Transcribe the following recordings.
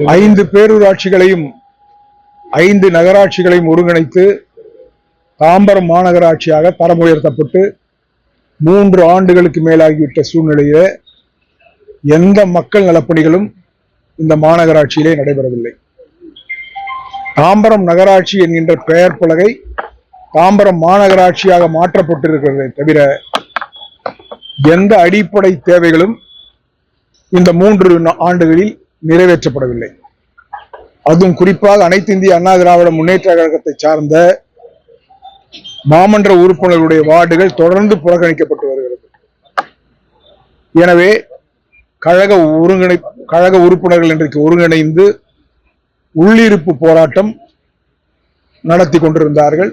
ஐந்து பேரூராட்சிகளையும் ஐந்து நகராட்சிகளையும் ஒருங்கிணைத்து தாம்பரம் மாநகராட்சியாக தரம் உயர்த்தப்பட்டு மூன்று ஆண்டுகளுக்கு மேலாகிவிட்ட சூழ்நிலையிலே எந்த மக்கள் நலப்பணிகளும் இந்த மாநகராட்சியிலே நடைபெறவில்லை. தாம்பரம் நகராட்சி என்கின்ற பெயர் பலகை தாம்பரம் மாநகராட்சியாக மாற்றப்பட்டிருக்கிறதை தவிர எந்த அடிப்படை தேவைகளும் இந்த மூன்று ஆண்டுகளில் நிறைவேற்றப்படவில்லை. அதுவும் குறிப்பாக அனைத்து இந்திய அண்ணா திராவிட முன்னேற்ற கழகத்தை சார்ந்த மாமன்ற உறுப்பினர்களுடைய வார்டுகள் தொடர்ந்து புறக்கணிக்கப்பட்டு வருகிறது. எனவே கழக ஒருங்கிணை கழக உறுப்பினர்கள் இன்றைக்கு ஒருங்கிணைந்து உள்ளிருப்பு போராட்டம் நடத்தி கொண்டிருந்தார்கள்.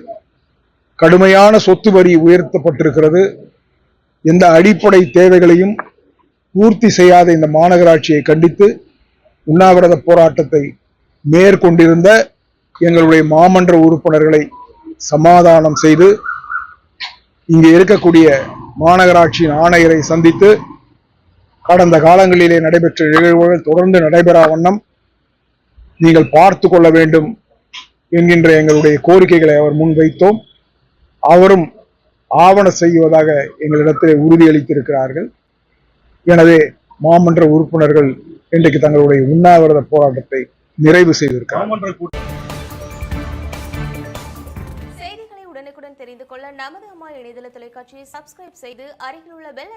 கடுமையான சொத்து வரி உயர்த்தப்பட்டிருக்கிறது. எந்த அடிப்படை தேவைகளையும் பூர்த்தி செய்யாத இந்த மாநகராட்சியை கண்டித்து உண்ணாவிரத போராட்டத்தை மேற்கொண்டிருந்த எங்களுடைய மாமன்ற உறுப்பினர்களை சமாதானம் செய்து இங்கே இருக்கக்கூடிய மாநகராட்சியின் ஆணையரை சந்தித்து கடந்த காலங்களிலே நடைபெற்ற நிகழ்வுகள் தொடர்ந்து நடைபெறா வண்ணம் நீங்கள் பார்த்து கொள்ள வேண்டும் என்கின்ற எங்களுடைய கோரிக்கைகளை அவர் முன்வைத்தோம். அவரும் ஆவண செய்வதாக எங்களிடத்திலே உறுதியளித்திருக்கிறார்கள். எனவே மாமன்ற உறுப்பினர்கள் இன்றைக்கு தங்களுடைய உண்ணாவிரத போராட்டத்தை நிறைவு செய்திருக்கிறார். செய்திகளை உடனுக்குடன் தெரிந்து கொள்ள நமது அம்மா இணையதள தொலைக்காட்சியை சப்ஸ்கிரைப் செய்து அருகில் உள்ள பெல்